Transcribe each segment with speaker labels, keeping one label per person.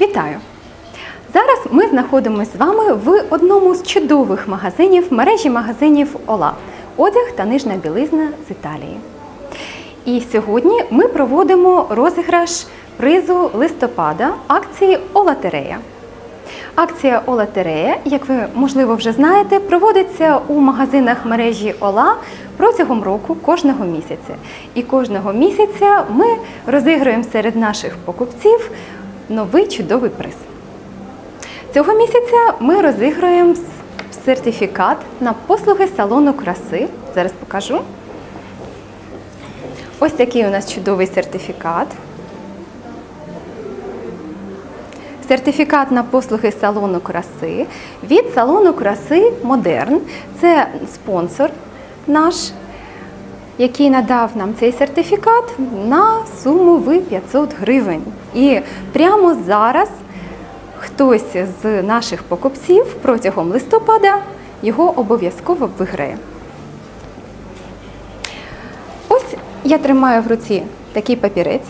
Speaker 1: Вітаю! Зараз ми знаходимося з вами в одному з чудових магазинів мережі магазинів Ола одяг та нижня білизна з Італії. І сьогодні ми проводимо розіграш призу листопада акції Олатерея. Акція Олатерея, як ви можливо вже знаєте, проводиться у магазинах мережі Ола протягом року кожного місяця. І кожного місяця ми розіграємо серед наших покупців новий чудовий приз. Цього місяця ми розіграємо сертифікат на послуги салону краси. Зараз покажу. Ось такий у нас чудовий сертифікат. Сертифікат на послуги салону краси від салону краси Модерн. Це спонсор наш, який надав нам цей сертифікат на суму в 500 гривень. І прямо зараз хтось з наших покупців протягом листопада його обов'язково виграє. Ось я тримаю в руці такий папірець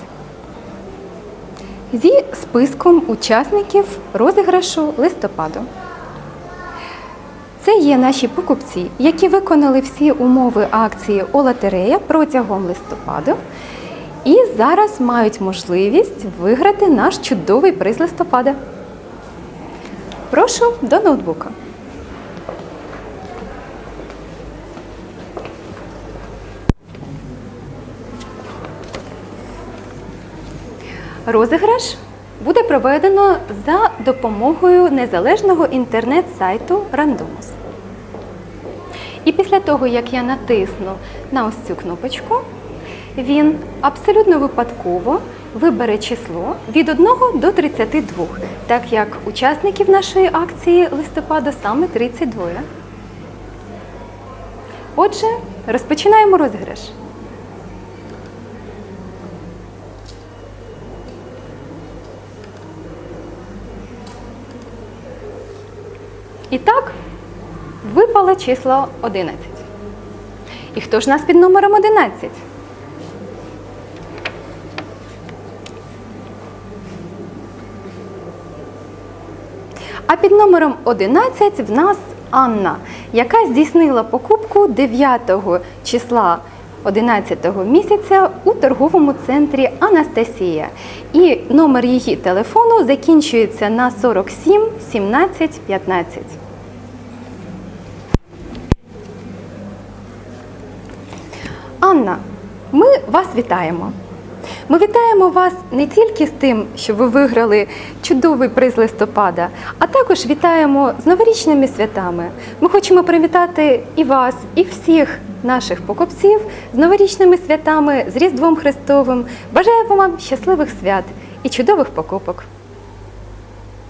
Speaker 1: зі списком учасників розіграшу листопаду. Це є наші покупці, які виконали всі умови акції Олатерея протягом листопаду і зараз мають можливість виграти наш чудовий приз листопада. Прошу до ноутбука. Розіграш буде проведено за допомогою незалежного інтернет-сайту Randomus. І після того, як я натисну на ось цю кнопочку, він абсолютно випадково вибере число від 1 до 32, так як учасників нашої акції листопаду саме 32. Отже, розпочинаємо розіграш. І так, випало число 11. І хто ж нас під номером 11? А під номером 11 в нас Анна, яка здійснила покупку 9 числа 11 місяця у торговому центрі Анастасія. І номер її телефону закінчується на 47 17 15. Анна, ми вас вітаємо. Ми вітаємо вас не тільки з тим, що ви виграли чудовий приз листопада, а також вітаємо з новорічними святами. Ми хочемо привітати і вас, і всіх наших покупців з новорічними святами, з Різдвом Христовим. Бажаємо вам щасливих свят і чудових покупок.